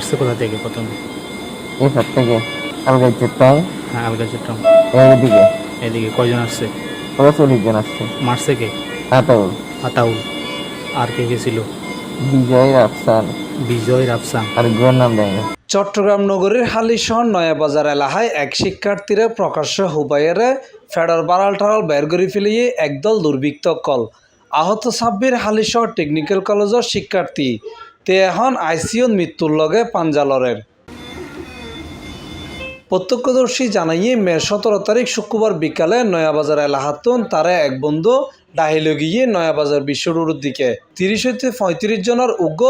আসছে কোথা থেকে প্রথমে? এসব থেকে আলগাই চিত্তাং হ্যাঁ আলগা চট্টগ্রাম এইদিকে এদিকে? কয়জন আসছে? পুরো চল্লিশ জন আসছে। মারছে কে? আতাউল। আতাউল। আর কে কে ছিল? বিজয় রাফসান। বিজয় রাফসান। আর গুয়ার নাম দেয় না। চট্টগ্রাম নগরীর হালিশহর নয়াবাজার এলাকায় এক শিক্ষার্থীরা প্রকাশ্য হুবাইয়েরে ফেডার বারাল টারাল বের করে ফেলিয়ে একদল দুর্বৃত্ত কল। আহত সাব্বির হালিশহর টেকনিক্যাল কলেজের শিক্ষার্থী তে এখন আইসিউর মৃত্যুর লগে পাঞ্জালরের। প্রত্যক্ষদর্শী জানাইয়ে মে সতেরো তারিখ শুক্রবার বিকালে নয়াবাজার এলাহাতুন তারা এক বন্ধু ডাহিল গিয়ে নয়াবাজার বিশ্ব রোডের দিকে। তিরিশ হইতে পঁয়ত্রিশ জনের উগ্র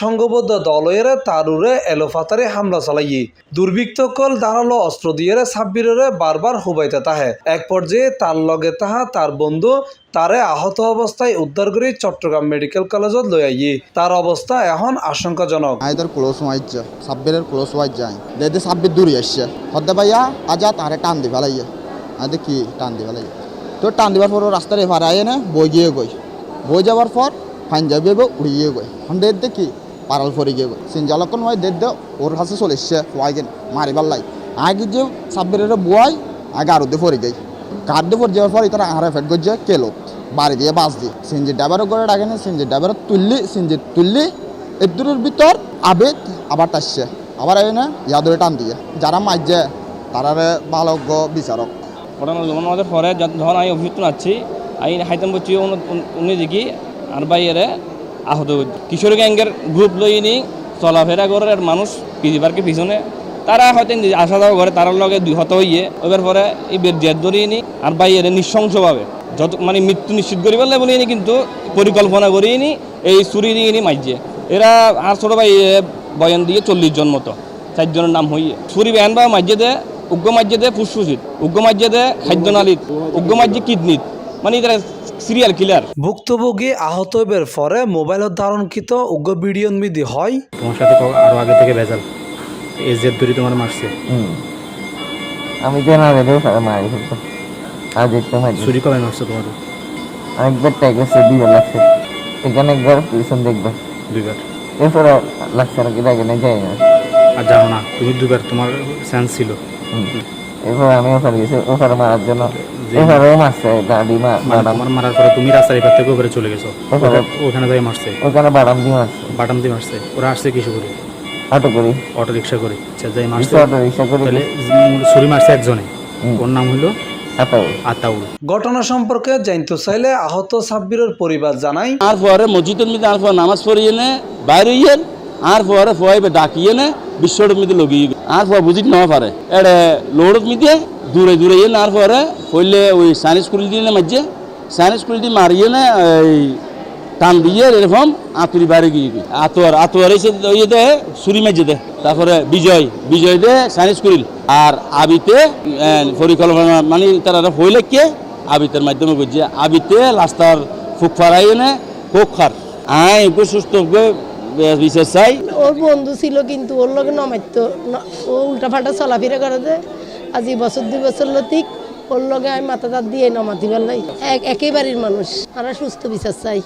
সংঘবদ্ধ দলেরা তার উড়ে এলোফাতারে হামলা চালাইয়ে। দুর্বৃত্ত কল দাঁড়াল অস্ত্র দিয়ে সাব্বিরে বারবার হুবাইতে তাহে। এক পর্যায়ে তার লগে তাহা তার বন্ধু, তারে আহত অবস্থায় উদ্ধার করে চট্টগ্রাম মেডিকেল কলেজত লই আইয়ে। তার অবস্থা এখন আশঙ্কাজনক। আইদার ক্লোজ ওয়াইজ সাব্বিরের ক্লোজ ওয়াইজ যায়। দেদে সাব্বির দূরে আসছে হদ্দে ভাইয়া আজা তারে টান দি ফেলাইয়া আদে কি টান দি ফেলাইয়া তো টান দিবার পর রাস্তার এফার আয় না, বই গিয়ে গই। বই যাবার পর ফাইন যাবে উড়িয়ে গই। হন দে কি? পারাল ফরি গিয়ে গই। সিনজালকন হয় দেদ দে, ওর কাছে চলে এসছে ওয়াইগেন মারিবার লাই। আগে যে সাব্বিরের বয় আগে আরও দে ফরি গই। কার দিয়ে যাওয়ার পর তারা আহারে ফেট গজ্জে কেলো। বাড়ি দিয়ে বাস দিয়ে। সিনজি ড্রাইভারও করে ডাকে না সিনজি ড্রাইভার তুললি সিনজি তুললি এদুরের ভিতর আবেগ আবার টাসছে। আবার এই না, ইয়াদরে টান দিয়ে। যারা মাইজে, তারারে ভালোজ্ঞ বিচারক। যখন আমাদের পরে যখন আমি অভিযুক্ত আছি, আমি হাইতাম করছি উনি দেখি আর বাইরে আহত। কিশোর গ্যাংয়ের গ্রুপ লই নি, চলাফেরা করে আর মানুষ পিজিবারকে পিছনে। তারা হয়তো আসা যাওয়া করে তার লগে হত হইয়ে ওইবার পরে এই জেদ ধরিয়ে নি আর বাইরে নৃশংসভাবে। যত মানে মৃত্যু নিশ্চিত করি বললে বলি নি, কিন্তু পরিকল্পনা করিয়ে নি, এই চুরি নিয়ে নি মাইজে। এরা আর ছোটো ভাই বয়ান দিয়ে চল্লিশ জন মতো, চারজনের নাম হইয়ে। ছুরি ব্যান বা মাঝে দে উগ্র মাঝে ফুসফুসিত উগ্র মাঝে দে খাদ্যনালীত উগ্র মাঝে কিডনিত। মানে এরা সিরিয়াল কিলার ভুক্তভোগী আহত হইবার পরে মোবাইলত ধারণকৃত উগ্র ভিডিও মিদি হয়। তোমার সাথে আরও আগে থেকে ভেজাল। এই জেদ ধরে তোমার মারছে। আমি যে না রেলেও মারি ফেলতো আর দেখতে মারি চুরি কবে মারছে তোমার? একবার ট্যাগ আছে দুইবার লাগছে। এখানে একবার পিছন দেখবার দুইবার। এরপরে লাগছে আর কি লাগে না যাই না। আর জানো না তুমি দুইবার তোমার সেন্স ছিল। এরপর আমি ওখানে গেছি ওখানে মারার জন্য এখানেও মারছে দাদি মা মানে মারার পরে তুমি রাস্তার এপার থেকে উপরে চলে গেছো। ওখানে যাই মারছে। ওখানে বাদাম দিয়ে মারছে। বাটাম দিয়ে মারছে। ওরা আসছে কিছু করে। অটো করি। অটো রিক্সা করে। আচ্ছা যাই মারছে। অটো রিক্সা করে। তাহলে ছুরি মারছে একজনে। ওর নাম আতাউল। আতাউল। ঘটনা সম্পর্কে জানতে চাইলে আহত সাব্বিরের পরিবার জানাই। আর পরে মসজিদের মধ্যে আর নামাজ পড়িয়ে নে বাইরে আর পরে ফয়াইবে ডাকিয়ে নে, বিশ্বর মধ্যে লগিয়ে। আর পরে বুঝিত না পারে। এড়ে লোড়ত মধ্যে দূরে দূরে ইয়ে আর পরে হইলে ওই সায়েন্স স্কুল দিয়ে মাঝে সায়েন্স স্কুল দিয়ে মারিয়ে নে, এই টান দিয়ে এরকম আতুরি বাইরে গিয়ে আতোয়ার আতোয়ার এসে ইয়ে দে, সুরি মেজে দে। তারপরে বিজয় বিজয় দে সায়েন্স স্কুল আর আবিতে পরিকল্পনা মানে তারা হইলে কে? আবিতের মাধ্যমে বুঝছে। আবিতে লাস্টার ফুক ফারাই নে, ফুক খার আয় সুস্থ বিশেষ চাই। ওর বন্ধু ছিল কিন্তু ওর লগে নমাইতো ও উল্টা পাল্টা চলাফেরা করে যে আজ এই বছর দুই বছর লতিক ওর লগে আমি মাথা দাঁত দিয়ে নমাতি পারলাই। এক একেবারের মানুষ। আর সুস্থ বিচার চাই।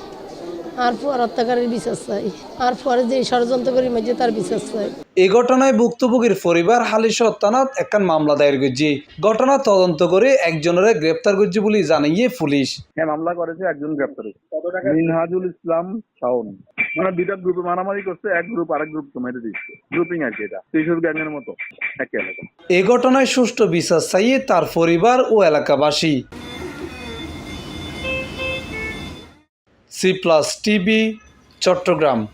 আর পর হত্যাকারীর বিচার চাই। আর পরে যে ষড়যন্ত্র করি মাঝে তার বিচার চাই। এই ঘটনায় ভুক্তভোগীর পরিবার হালিশ থানাত একখান মামলা দায়ের করছে। ঘটনা তদন্ত করে একজনের গ্রেপ্তার করছে বলে জানিয়ে পুলিশ। হ্যাঁ মামলা করেছে একজন গ্রেপ্তার হয়েছে। মিনহাজুল ইসলাম শাওন। মানে দুইটা গ্রুপে মারামারি করছে, এক গ্রুপ আরেক গ্রুপ মেরে দিচ্ছে। গ্রুপিং আর কি এটা। কিশোর গ্যাংয়ের মতো। এক এলাকা। এই ঘটনায় সুষ্ঠু বিচার চাইয়ে তার পরিবার ও এলাকাবাসী। C plus TV Chattogram.